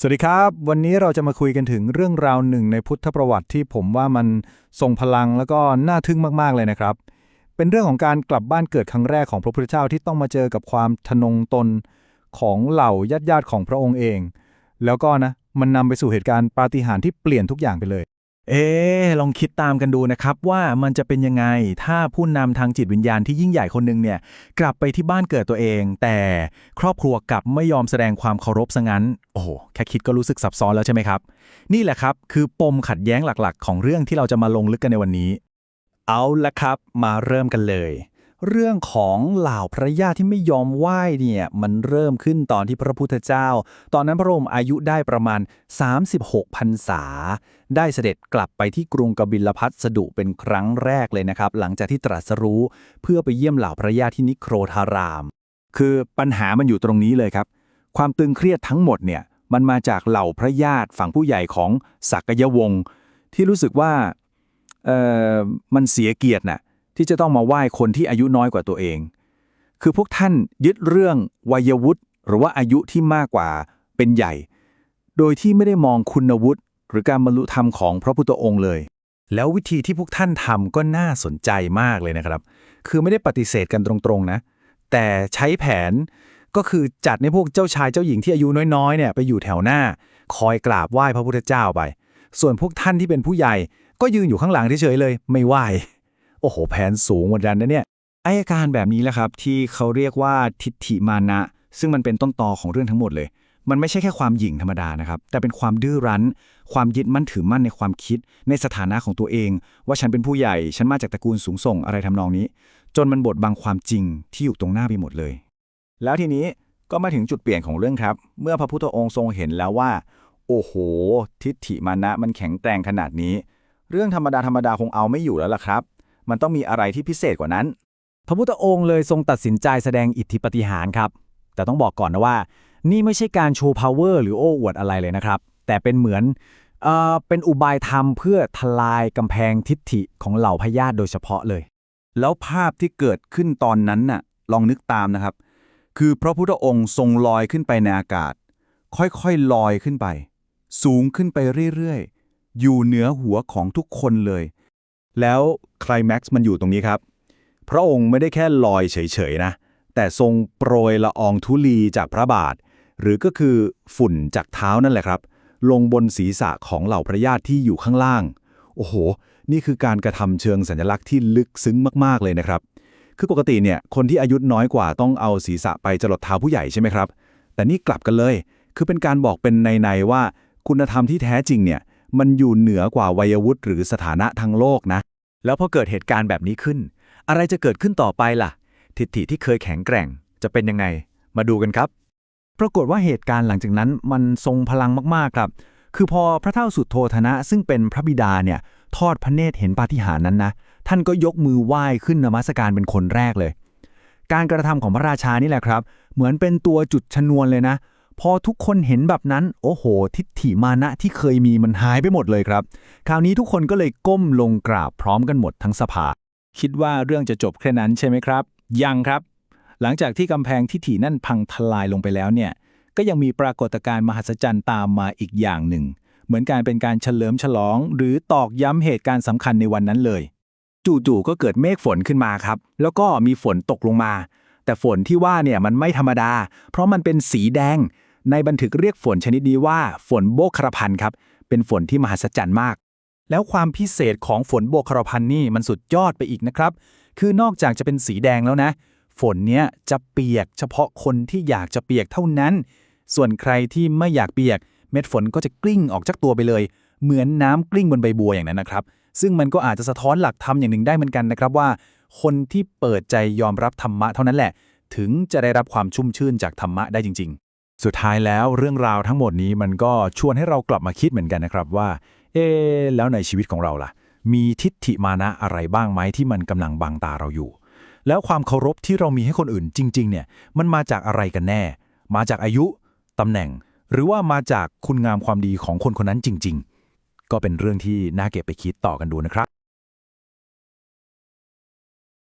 สวัสดีครับ วันนี้เราจะมาคุยกันถึงเรื่องราวหนึ่งในพุทธประวัติที่ผมว่ามันทรงพลังแล้วก็น่าทึ่งมาก ๆ เลยนะครับ เป็นเรื่องของการกลับบ้านเกิดครั้งแรกของพระพุทธเจ้าที่ต้องมาเจอกับความทะนงตนของเหล่าญาติญาติๆของพระองค์เอง แล้วก็นะมันนำไปสู่เหตุการณ์ปาฏิหาริย์ที่เปลี่ยนทุกอย่างไปเลย เอ๊ลองคิดตามกันดูนะครับว่ามันจะเป็นยังไงถ้าผู้นำทางจิตวิญญาณที่ยิ่งใหญ่คนหนึ่งเนี่ยกลับไปที่บ้านเกิดตัวเอง แต่ครอบครัวกลับไม่ยอมแสดงความเคารพซะงั้น โอ้โห แค่คิดก็รู้สึกซับซ้อนแล้วใช่ไหมครับ นี่แหละครับคือปมขัดแย้งหลักๆ ของเรื่องที่เราจะมาลงลึกกันในวันนี้ เอาละครับ มาเริ่มกันเลย เรื่องของเหล่าพระญาติที่ไม่ยอมไหว้เนี่ยมันเริ่มขึ้นตอนที่พระพุทธเจ้า ตอนนั้นพระองค์อายุได้ประมาณ 36พรรษา ได้เสด็จกลับไปที่กรุงกบิลพัทสดุเป็นครั้งแรกเลยนะครับ หลังจากที่ตรัสรู้เพื่อไปเยี่ยมเหล่าพระญาติที่นิโครธาราม คือปัญหามันอยู่ตรงนี้เลยครับ ความตึงเครียดทั้งหมดเนี่ยมันมาจากเหล่าพระญาติฝั่งผู้ใหญ่ของสักยวงศ์ที่รู้สึกว่าเออมันเสียเกียรติน่ะ ที่จะต้องมาไหว้คนที่อายุน้อยกว่าตัวเอง คือพวกท่านยึดเรื่องวัยวุฒิหรือว่าอายุที่มากกว่าเป็นใหญ่ โดยที่ไม่ได้มองคุณวุฒิหรือการบรรลุธรรมของพระพุทธองค์เลย แล้ววิธีที่พวกท่านทำก็น่าสนใจมากเลยนะครับ คือไม่ได้ปฏิเสธกันตรงๆนะ แต่ใช้แผนก็คือจัดในพวกเจ้าชายเจ้าหญิงที่อายุน้อยๆเนี่ยไปอยู่แถวหน้า คอยกราบไหว้พระพุทธเจ้าไป ส่วนพวกท่านที่เป็นผู้ใหญ่ก็ยืนอยู่ข้างหลังเฉยๆเลย ไม่ไหว้ อ้โห แผนสูงหมือนกันนะเนี่ยอาการแบบนี้แหละครับ ที่เขาเรียกว่าทิฏฐิมานะ ซึ่งมันเป็นต้นตอของเรื่องทั้งหมดเลย มันไม่ใช่แค่ความหยิ่งธรรมดานะครับ แต่เป็นความดื้อรั้น ความยึดมั่นถือมั่นในความคิด ในสถานะของตัวเอง ว่าฉันเป็นผู้ใหญ่ ฉันมาจากตระกูลสูงส่งอะไรทำนองนี้ จนมันบดบังความจริงที่อยู่ตรงหน้าไปหมดเลย แล้วทีนี้ก็มาถึงจุดเปลี่ยนของเรื่องครับ เมื่อพระพุทธองค์ทรงเห็นแล้วว่า โอ้โห ทิฏฐิมานะมันแข็งแกร่งขนาดนี้ เรื่องธรรมดาธรรมดาคงเอาไม่อยู่แล้วล่ะครับ มันต้องมีอะไรที่พิเศษกว่านั้น พระพุทธองค์เลยทรงตัดสินใจแสดงอิทธิปฏิหารครับ แต่ต้องบอกก่อนนะว่า นี่ไม่ใช่การโชว์ power หรือโอ้อวดอะไรเลยนะครับ แต่เป็นเหมือนเอ่อเป็นอุบายธรรมเพื่อทลายกำแพงทิฏฐิของเหล่าพญาติโดยเฉพาะเลย แล้วภาพที่เกิดขึ้นตอนนั้นน่ะลองนึกตามนะครับ คือพระพุทธองค์ทรงลอยขึ้นไปในอากาศ ค่อยๆลอยขึ้นไป สูงขึ้นไปเรื่อยๆ อยู่เหนือหัวของทุกคนเลย แล้ว คลแม็กซ์มันอยู่ตรงนี้ครับ พระองค์ไม่ได้แค่ลอยเฉยๆนะ แต่ทรงโปรยละอองธุลีจากพระบาท หรือก็คือฝุ่นจากเท้านั่นแหละครับ ลงบนศีรษะของเหล่าพระญาติที่อยู่ข้างล่าง โอ้โห นี่คือการกระทำเชิงสัญลักษณ์ที่ลึกซึ้งมากๆเลยนะครับ คือปกติเนี่ยคนที่อายุน้อยกว่าต้องเอาศีรษะไปจรดเท้าผู้ใหญ่ใช่ไหมครับ แต่นี่กลับกันเลย คือเป็นการบอกเป็นในๆว่า คุณธรรมที่แท้จริงเนี่ยมันอยู่เหนือกว่าวัยวุฒิหรือสถานะทางโลกนะ แล้วพอเกิดเหตุการณ์แบบนี้ขึ้น อะไรจะเกิดขึ้นต่อไปล่ะ ทิฏฐิที่เคยแข็งแกร่ง จะเป็นยังไง มาดูกันครับ ปรากฏว่าเหตุการณ์หลังจากนั้นมันทรงพลังมากๆครับ คือพอพระเท่าสุดโทธนะ ซึ่งเป็นพระบิดาเนี่ยทอดพระเนตรเห็นปาฏิหาริย์นั้นนะ ท่านก็ยกมือไหว้ขึ้นนมัสการเป็นคนแรกเลย การกระทำของพระราชานี่แหละครับ เหมือนเป็นตัวจุดชนวนเลยนะ พอทุกคนเห็นแบบนั้น โอ้โห ทิฏฐิมานะที่เคยมีมันหายไปหมดเลยครับ คราวนี้ทุกคนก็เลยก้มลงกราบพร้อมกันหมดทั้งสภา คิดว่าเรื่องจะจบแค่นั้นใช่ไหมครับ ยังครับ หลังจากที่กำแพงทิฐินั่นพังทลายลงไปแล้วเนี่ย ก็ยังมีปรากฏการณ์มหัศจรรย์ตามมาอีกอย่างหนึ่ง เหมือนการเป็นการเฉลิมฉลอง หรือตอกย้ำเหตุการณ์สำคัญในวันนั้นเลย จู่ๆก็เกิดเมฆฝนขึ้นมาครับ แล้วก็มีฝนตกลงมา แต่ฝนที่ว่าเนี่ยมันไม่ธรรมดา เพราะมันเป็นสีแดง ในบันทึกเรียกฝนชนิดนี้ว่าฝนโบกครพันครับ เป็นฝนที่มหัศจรรย์มาก แล้วความพิเศษของฝนโบกคารพันนี่มันสุดยอดไปอีกนะครับ คือนอกจากจะเป็นสีแดงแล้วนะ ฝนเนี้ยจะเปียกเฉพาะคนที่อยากจะเปียกเท่านั้น ส่วนใครที่ไม่อยากเปียก เม็ดฝนก็จะกลิ้งออกจากตัวไปเลย เหมือนน้ำกลิ้งบนใบบัวอย่างนั้นนะครับ ซึ่งมันก็อาจจะสะท้อนหลักธรรมอย่างหนึ่งได้เหมือนกันนะครับว่า คนที่เปิดใจยอมรับธรรมะเท่านั้นแหละ ถึงจะได้รับความชุ่มชื่นจากธรรมะได้จริง ๆ สุดท้ายแล้วเรื่องราวทั้งหมดนี้มันก็ชวนให้เรากลับมาคิดเหมือนกันนะครับว่า เอ๊แล้วในชีวิตของเราล่ะ มีทิฏฐิมานะอะไรบ้างไหมที่มันกำลังบังตาเราอยู่ แล้วความเคารพที่เรามีให้คนอื่นจริง ๆ เนี่ย มันมาจากอะไรกันแน่ มาจากอายุตำแหน่ง หรือว่ามาจากคุณงามความดีของคนคนนั้นจริง ๆ ก็เป็นเรื่องที่น่าเก็บไปคิดต่อกันดูนะครับ